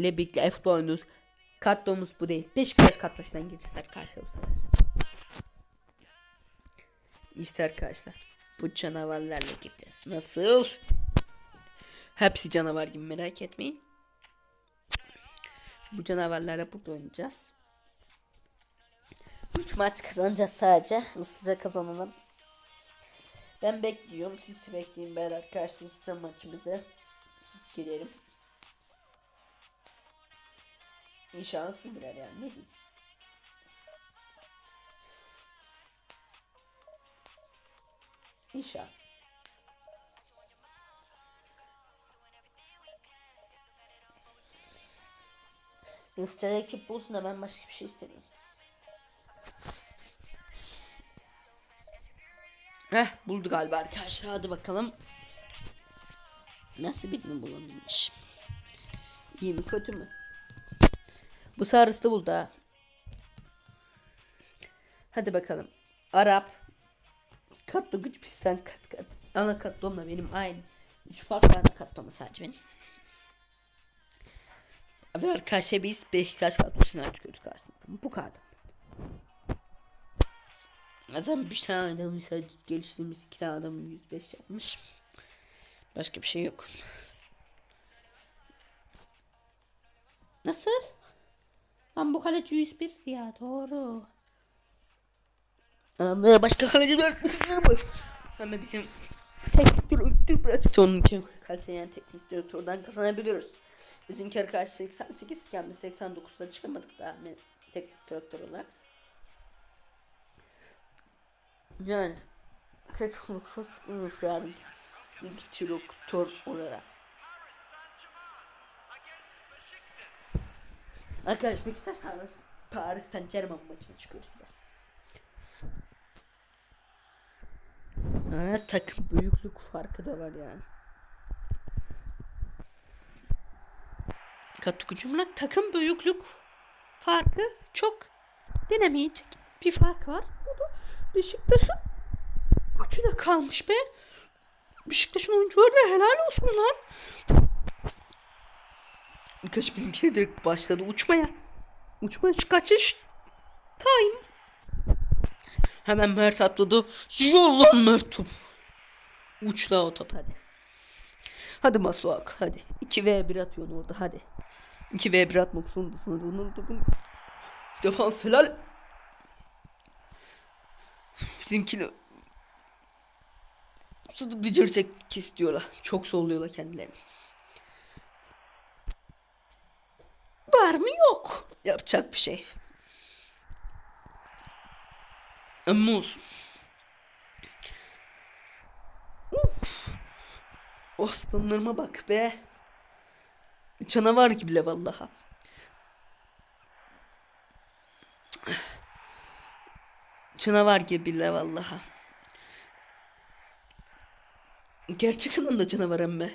ile birlikte e-futbol oynuyoruz. Kadromuz bu değil. Beşiktaş kadrosundan geçirsek karşımıza. İşte arkadaşlar. Bu canavarlarla gireceğiz. Nasıl? Hepsi canavar gibi merak etmeyin. Bu canavarlarla burada oynayacağız. 3 maç kazanacağız sadece. Hızlıca kazanalım. Ben bekliyorum. Siz de bekleyin beyler. Karşınızda maçımıza gidelim. Hızlı girer yani. Ne diyeyim. İnşallah. Hızlıca ekip bulsun da ben başka bir şey istemiyorum. Heh buldu galiba arkadaşlar hadi bakalım. Nasıl birini bulabilmiş. İyi mi kötü mü? Bu sarısı buldu ha. Hadi bakalım. Arap. Katlı güç pistten kat kat. Ana katlomla benim aynı. Üç farklı ana katloma sadece benim. Ve arkadaşlar biz Beşiktaş kadrosuna çıkıyoruz karşısında. Bu kadar. Adam bir tane adam mesela geliştirdiğimiz iki tane adamın 105 yapmış. Başka bir şey yok. Nasıl? Lan bu kaleci 101 ya doğru. Adamlara başka kaleci dört Ama bizim teknik direktör bıraktık. Onun için kaleci yani teknik direktörden kazanabiliyoruz. Bizimki arkadaş 88 iken biz 89'da çıkamadık daha teknik direktör olarak. Yani teknik olmuş lazım. Bir direktör olarak. Arkadaş Beşiktaş Paris, Paris'ten Cerman maçına çıkıyoruz da. Evet, takım büyüklük farkı da var yani. Katkı cümlek takım büyüklük farkı çok denemeyecek bir fark var. O da Beşiktaş'ın gücüne kalmış be. Beşiktaş'ın oyuncuları da helal olsun lan. Birkaç bizimkiler direkt başladı uçmaya. Uçmaya kaçış. Time. Hemen Mert atladı. Yolla Mert top. Uç la o top hadi. Hadi Masuak hadi. 2v1 atıyorsun orada hadi. 2v1 atmak zorundasın. Hadi onun topun. Defans helal. Bizimkini bitirsek istiyorlar. Çok solluyorlar kendilerini. Var mı yok. Yapacak bir şey. Olsun. Uf. Aslanlarıma bak be. Canavar gibiler vallaha. Canavar gibiler vallaha. Gerçek anlamda canavar emme.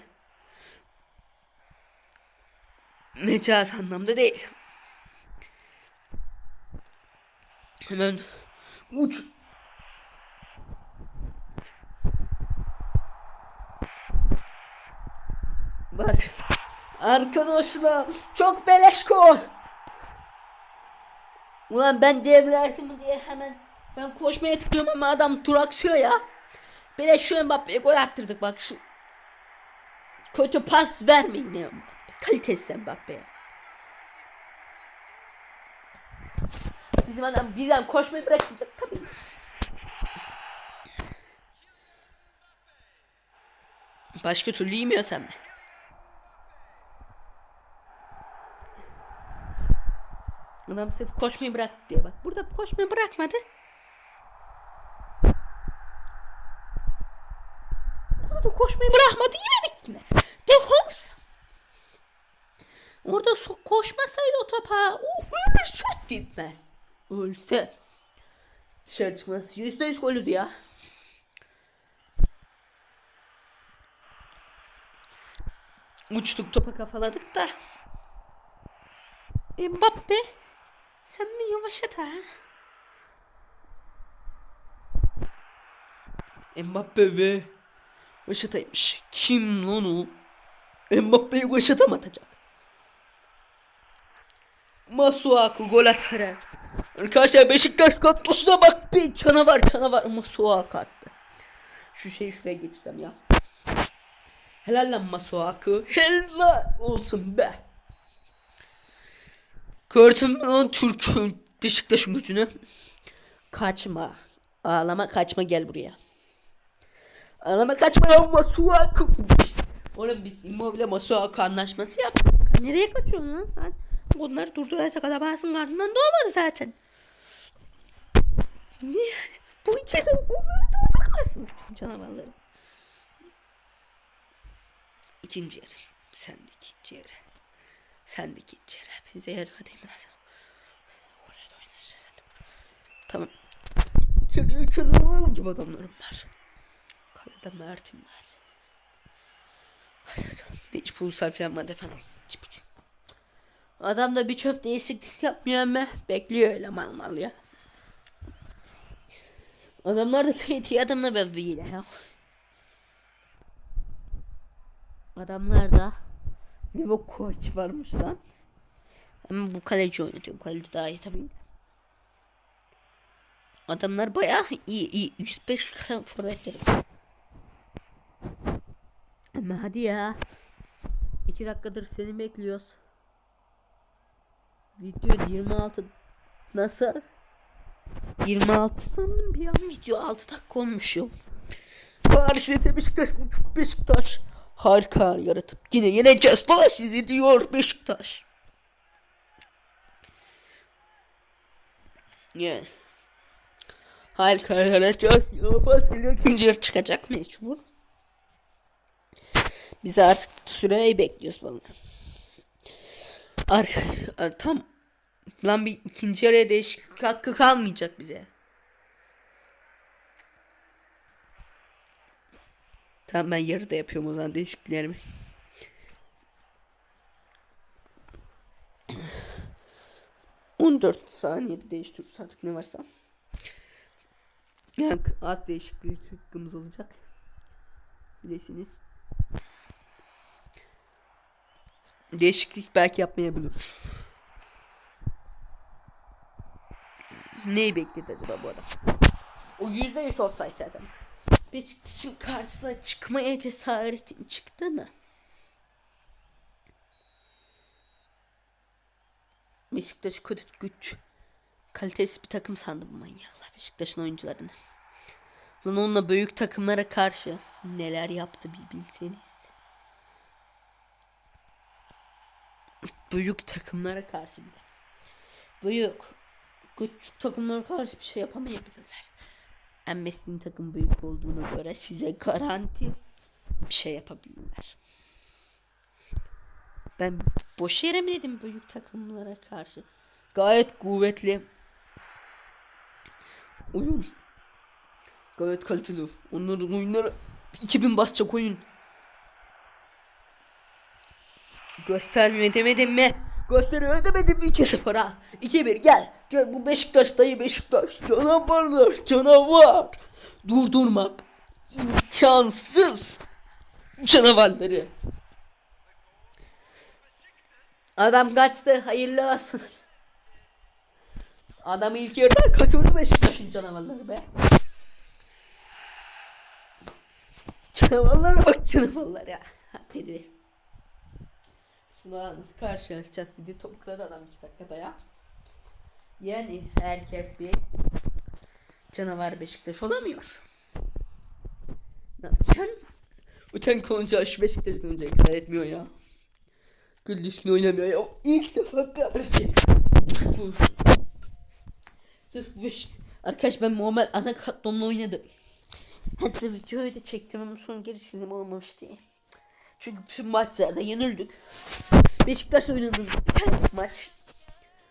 Necaz anlamda değil. Hemen uç. Bak. Arkadaşlar çok beleş gol. Ulan ben devlerdim diye hemen ben koşmaya tıklıyorum ama adam duraksıyor ya. Beleş şu Mbappe'ye gol attırdık bak şu. Kötü pas vermeyin ya. Kalitesiz Mbappe'ye. Bizim adam birden koşmayı bırakmayacak tabii. Başka türlü yemiyorsan mı? Adam sırf koşmayı bırak diye bak. Burada koşmayı bırakmadı. Burada koşmayı bırakmadı yemedik yine. Orada so koşmasaydı o topa. Uf öyle şut gitmez. Ölse. Dışarı çıkmaz. Yüzde yüz golüydü ya. Uçtuk topa kafaladık da. Mbappe. Sen mi yavaşat ha? Mbappe ve Vaşataymış. Kim lan o? Mbappe'yi Vaşata mı atacak? Masuaku gol atar. Arkadaşlar Beşiktaş kadrosuna bak bir canavar canavar Masuaku attı. Şu şeyi şuraya geçeceğim ya. Helal lan Masuaku. Helal olsun be. Gördün mü lan Türk'ün Beşiktaş'ın gücünü? Kaçma. Ağlama kaçma gel buraya. Ağlama kaçma ya Masuaku. Oğlum biz Immobile Masuaku anlaşması yaptık. Nereye kaçıyorsun lan sen? Bunları durduracak adamsın karnından doğmadı zaten. Niye? Bu ikisi bunları durduramazsınız bizim canavarları. İkinci yarı. Sen de ikinci yarı. Sen de ikinci yarı. Hepinize yarı edeyim lazım. Tamam. Çeliği canavar gibi adamlarım var. Kalede Mert'im var. Hadi bakalım. Hiç pulsar falan var defans. Çıp çıp. Adam da bir çöp değişiklik yapmıyor ama bekliyor öyle mal mal ya. Adamlar da kritiği adamla bebeğiyle ya. Adamlar da Livakovic varmış lan. Ama bu kaleci oynatıyor. Bu kaleci daha iyi tabii. Adamlar bayağı iyi iyi. 105 kadar forvetleri. Ama hadi ya. 2 dakikadır seni bekliyoruz. Video 26 nasıl? 26 sandım bir an video 6 dakika olmuş yok. Paris'te Beşiktaş Beşiktaş harika yaratıp yine yeneceğiz lan sizi diyor Beşiktaş. Yani. Harika yaratacağız. Yapasıyla ikinci yarı çıkacak mecbur. Biz artık süreyi bekliyoruz vallahi. Ar tam lan bir ikinci yarıya değişiklik hakkı kalmayacak bize. Tamam ben yarıda yapıyorum o zaman değişikliklerimi. On dört saniyede değiştiriyoruz artık ne varsa. Yani az değişiklik hakkımız olacak. Bilesiniz. Değişiklik belki yapmayabilir. Neyi bekledi acaba bu adam? O yüzde yüz offside zaten. Beşiktaş'ın karşısına çıkmaya cesaretin çıktı mı? Beşiktaş kötü güç. Kalitesiz bir takım sandı bu manyaklar Beşiktaş'ın oyuncularını. Lan onunla büyük takımlara karşı neler yaptı bir bilseniz. Büyük takımlara karşı bile. Büyük. Küçük takımlara karşı bir şey yapamayabilirler. Emmesi'nin takım büyük olduğuna göre size garanti bir şey yapabilirler. Ben boş yere mi dedim büyük takımlara karşı? Gayet kuvvetli. Oyun. Gayet kaliteli. Onların oyunları 2000 basacak oyun. Göstermiyor demedim mi? Gösteriyor demedim mi 2-0 ha? 2-1 gel. Gel bu Beşiktaş dayı Beşiktaş. Canavarlar canavar. Durdurmak imkansız. Canavarları. Adam kaçtı. Hayırlı olsun. Adam ilk yarıda kaçırdı Beşiktaş'ın canavarları be. Canavarlara bak canavarlar ya. Dedi. Şuna nasıl karşılaşacağız dedi. Topukladı adam 2 dakikada ya. Yani herkes bir canavar Beşiktaş olamıyor. Ne yapacaksın? Uçan konca şu Beşiktaş'tan önce kadar etmiyor ya. Gül düşkün oynamıyor ya. İlk defa gördüm. Sırf beş... Arkadaş ben Muhammed ana kadromla oynadım. Hatta videoyu da çektim ama son girişim olmamış diye. Çünkü bütün maçlarda yenildik. Beşiktaş oynadığımız tane maç.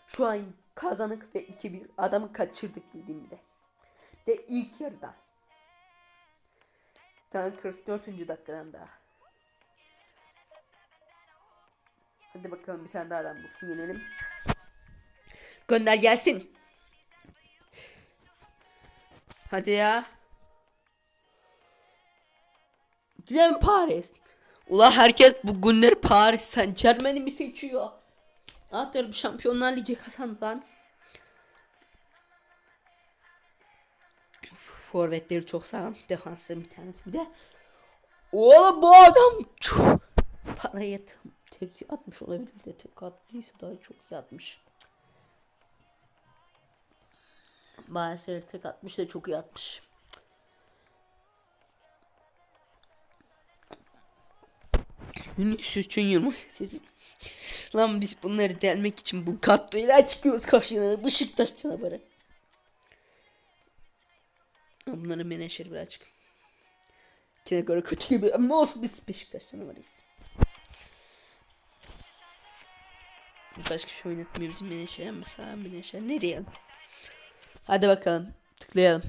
Şu an kazanık ve 2-1 adamı kaçırdık bildiğim de. İlk yarıda. Tam 44. dakikadan daha. Hadi bakalım bir tane daha adam bulsun yenelim. Gönder gelsin. Hadi ya. Gidelim Paris. Ula herkes bu günleri Paris Saint Germain'i mi seçiyor? Atlar bir Şampiyonlar Ligi kazandılar. Forvetleri çok sağlam. Defansı bir tanesi bir de. Oğlum bu adam çok parayı tek atmış olabilir de tek attıysa daha çok iyi atmış. Maalesef tek atmış da çok iyi atmış. Vinicius Junior mu? Siz... Lan biz bunları delmek için bu katloyla çıkıyoruz karşına. Beşiktaş canavarı. Bunları menajer birazcık. Kine göre kötü gibi ama olsun biz Beşiktaş canavarıyız. Başka bir şey oynatmıyor bizim menajer mesela menajer nereye? Hadi bakalım tıklayalım.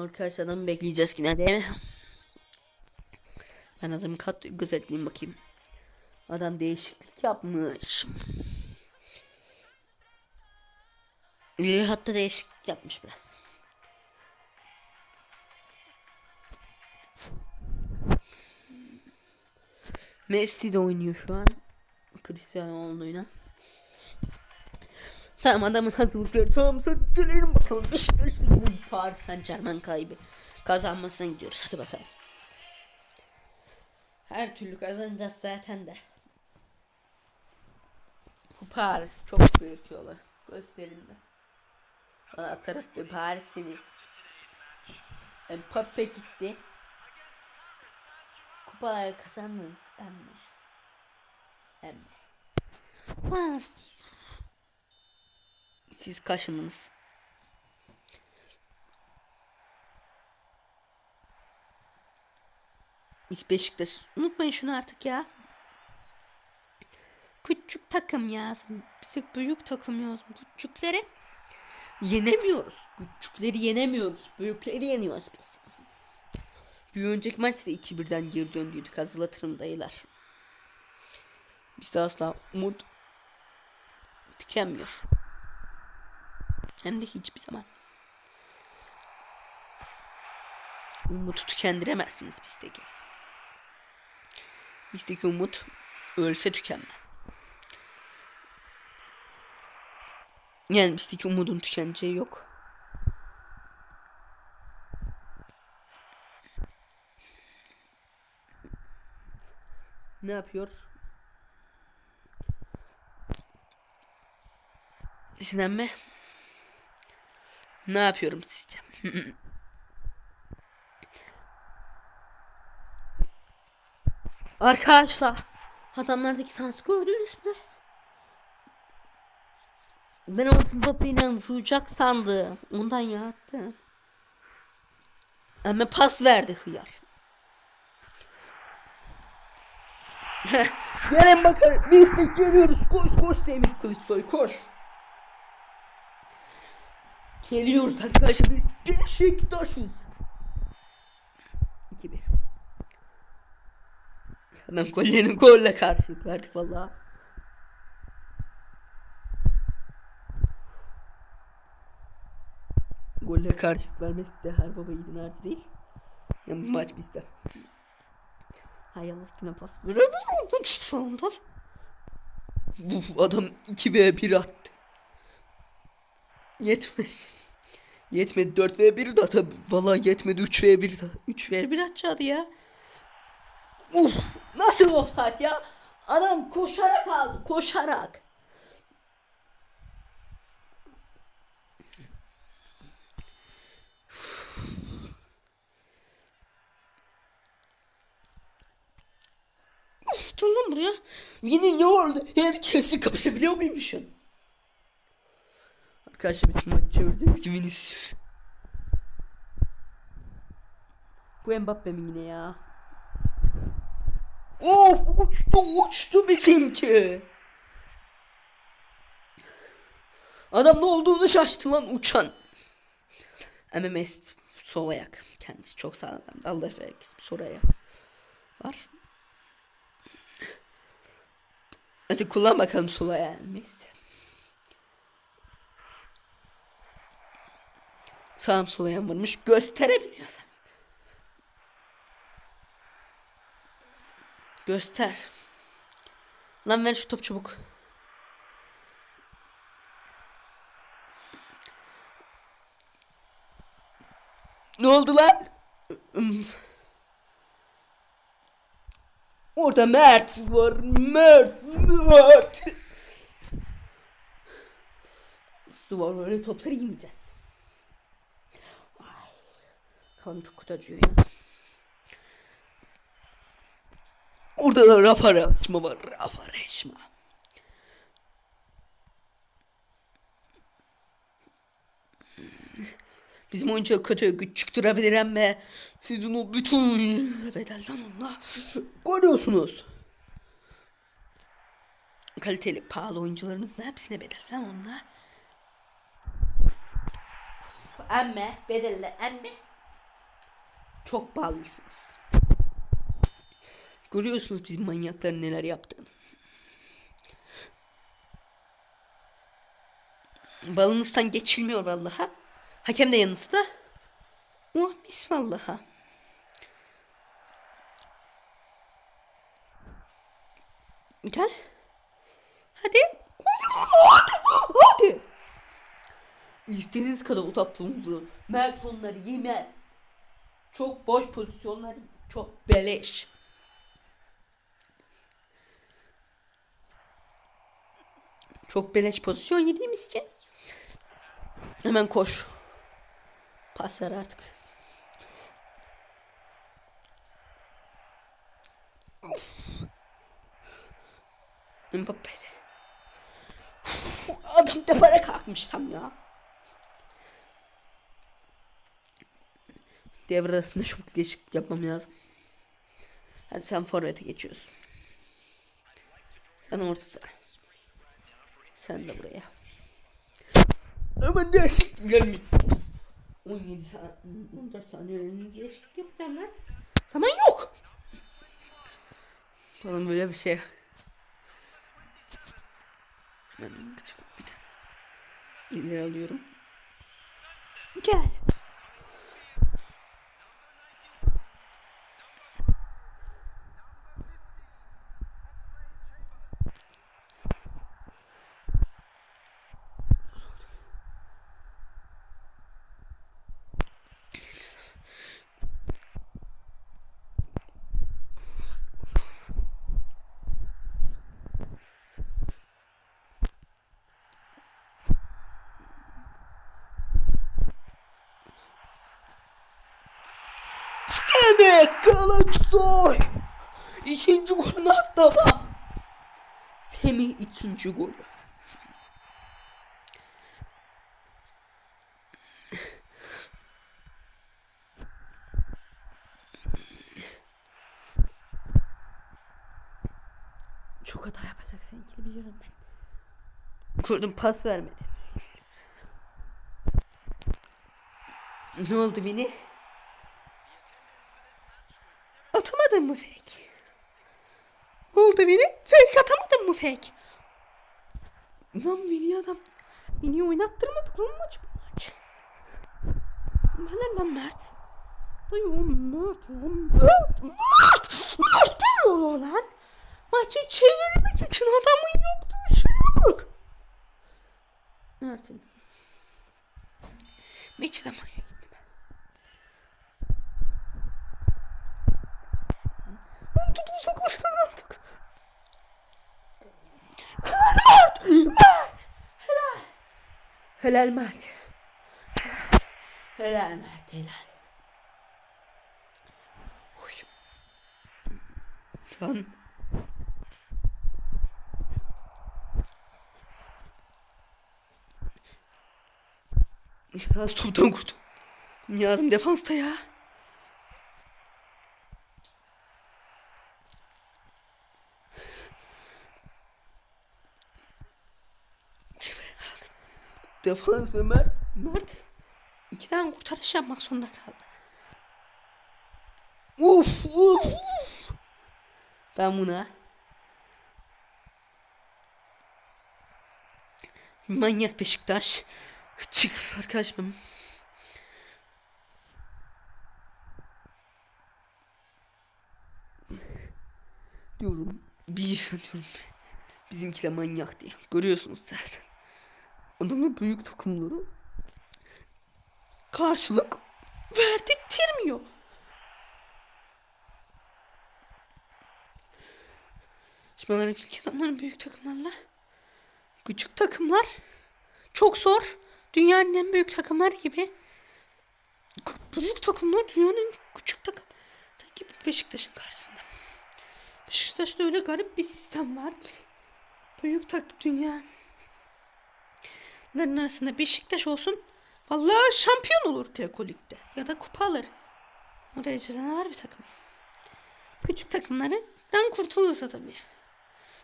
Arkadaşlar adamı bekleyeceğiz yine değil mi? Ben adamı kat gözetleyeyim bakayım. Adam değişiklik yapmış. İleri hatta değişiklik yapmış biraz. Messi de oynuyor şu an. Cristiano Ronaldo'yla. Tamam adamın hazırlıkları tamam sen gelelim bakalım. Beşiktaş Ligi'nin Paris Saint Germain kaybı. Kazanmasına gidiyoruz hadi bakalım. Her türlü kazanacağız zaten de. Bu Paris çok büyük yolu. Gösterin de. Bana taraf bir Paris'iniz. Mbappe gitti. Kupaları kazandınız emme. Emme. Aa, siz, kaşındınız. Biz Beşiktaş. Unutmayın şunu artık ya. Küçük takım ya. Biz büyük takımıyoruz. Küçükleri yenemiyoruz. Küçükleri yenemiyoruz. Büyükleri yeniyoruz biz. Bir önceki maçta 2-1'den geri döndüydük. Hazırlatırım dayılar. Bizde asla umut tükenmiyor. Hem de hiçbir zaman. Umutu tükendiremezsiniz bizdeki. Bizdeki umut ölse tükenmez. Yani bizdeki umudun tükeneceği yok. Ne yapıyor? Sinanme. Ne yapıyorum sizce? Arkadaşlar adamlardaki sans gördünüz mü? Ben o Mbappe'yle vuracak sandım. Ondan yattı. Ama pas verdi hıyar. Gelin bakın biz de geliyoruz. Koş koş Demir Kılıçsoy koş. Geliyoruz arkadaşlar biz Beşiktaş'ız. 2-1. Hemen gollerini golle karşılık verdik valla. Golle karşılık vermek de her baba yiğidin harcı değil. Yani maç bizde. Hay Allah yine pas Sandal. Bu adam 2 v 1 attı. Yetmedi. Yetmedi 4 v 1 de atadı. Valla yetmedi 3 v 1 de. 3 v 1 atacaktı ya. Uf, nasıl offside ya? Adam koşarak aldı, koşarak. Lan buraya. Yine ne oldu? Herkesle kapışabiliyor muymuşum? Arkadaşlar bütün maçı çevireceğiz ki Vinicius. Bu Mbappe mi yine ya? Of uçtu uçtu bizimki. Adam ne olduğunu şaştı lan uçan. MMS sol ayak. Kendisi çok sağlam. Allah efendim sol ayak. Var. Hadi kullan bakalım sol ayağını Messi. Sağım solayan varmış. Gösterebiliyorsan. Göster. Lan ver şu top çabuk. Ne oldu lan? Orada Mert var. Mert. Mert. Öyle topları yemeyeceğiz. Kanım çok kötü ya. Orada da raf açma var. Raf açma. Bizim oyuncu kötü güç çıktırabilir ama sizin o bütün bedelden onunla görüyorsunuz. Kaliteli pahalı oyuncularınızın hepsine bedelden onunla. Emme bedelli emme çok pahalısınız. Görüyorsunuz bizim manyakların neler yaptığını. Balınızdan geçilmiyor vallaha. Hakem de yanınızda. Oh mis vallaha. Gel. Hadi. Hadi. İstediğiniz kadar uzattığınızı. Mert onları yemez. Çok boş pozisyonlar. Çok beleş. Çok beleş pozisyon yediğimiz için. Hemen koş. Pas ver artık. Mbappe. Adam depara kalkmış tam ya. Devre arasında çok değişiklik yapmam lazım. Hadi sen forvete geçiyorsun. Sen orta saha. Sen de buraya. Hemen değişiklik gelmeyin. 17 saniye, 14 saniye önce değişiklik yapacağım lan. Zaman yok. Falan böyle bir şey. Ben küçük bir tane ileri alıyorum. Gel. Seni Kılıçsoy. İkinci golünü attı ama. Semih ikinci golü. Çok hata yapacak seninkini biliyorum ben. Kurdum pas vermedi. Ne oldu Vini? Atamadın mı fake? Ne oldu Vini? Fake atamadın mı fake? Lan Vini adam. Vini oynattırmadık lan maç bu maç. Helal lan Mert. Dayı o Mert lan Mert. Mert! Mert bir oluyor lan. Maçı çevirmek için adamın yaptığı şeye bak. Mert'in. Maçı da uzaklaştın artık. Mert! Mert! Helal. Helal Mert. Helal. Helal Mert helal. Uy. Şu an Biraz toptan kurtul. Yazım defansta ya. çıktı Franz ve Mert. Mert iki tane kurtarış yapmak zorunda kaldı. Uf uf. Ben buna Manyak Beşiktaş. Çık arkadaşım. Diyorum. Bir diyorum. Bizimki de manyak diye. Görüyorsunuz zaten. Adamlar büyük takımları karşılık verdirtmiyor. Şimdi onların ilk adamların büyük takımlarla küçük takımlar çok zor. Dünyanın en büyük takımları gibi. Büyük takımlar dünyanın küçük takım gibi Beşiktaş'ın karşısında. Beşiktaş'ta öyle garip bir sistem var ki. Büyük tak dünya. Bunların arasında Beşiktaş olsun. Vallahi şampiyon olur Treko Lig'de. Ya da kupa alır. O derece canavar bir takım. Küçük takımlardan kurtulursa tabii.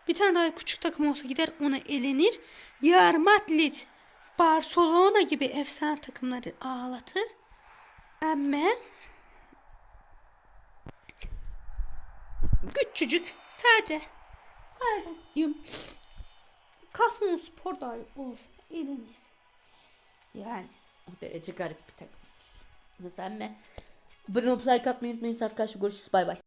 Bir tane daha küçük takım olsa gider ona elenir. Real Madrid, Barcelona gibi efsane takımları ağlatır. Ama küçücük sadece sadece diyorum Kasmon Spor dahi olsa elenir. Yani o derece garip bir takım. Mesela ben. Abone olup like atmayı unutmayın arkadaşlar. Görüşürüz. Bay bay.